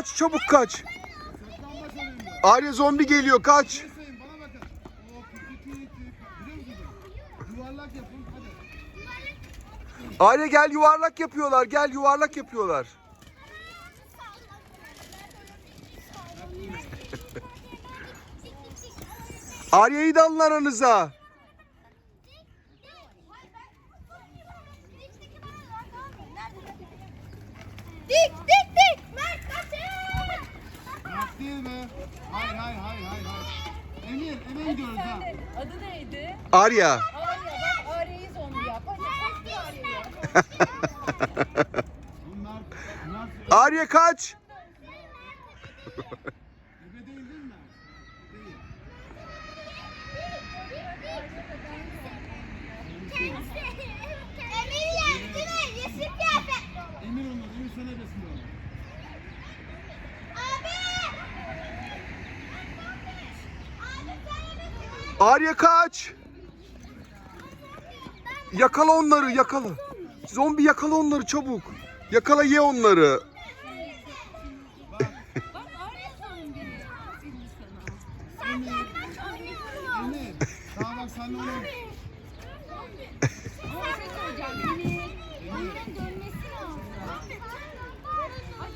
kaç çabuk kaç. Arya zombi geliyor kaç. Arya gel yuvarlak yapıyorlar gel yuvarlak yapıyorlar. Arya'yı da alın aranıza. Dik dik değil mi? Hayır hayır hayır hayır. hayır. Emir, Emir gidiyoruz ha. Adı neydi? Arya. Arya bak Arya'yı zombi yap. Hadi kaç Arya'yı. Mert, Mert Arya kaç. ebe değil değil mi? Değil. Emir yendi mi? Yeşil kıyafetli olur. Emir onlar, Emir sen ebesin onlar. Abi. Abi sen yemesin. Arya kaç. Yakala onları yakala. Zombi yakala onları çabuk. Yakala ye onları. Bak Arya zombi. Saklanmaç oynuyorum. Daha bak senle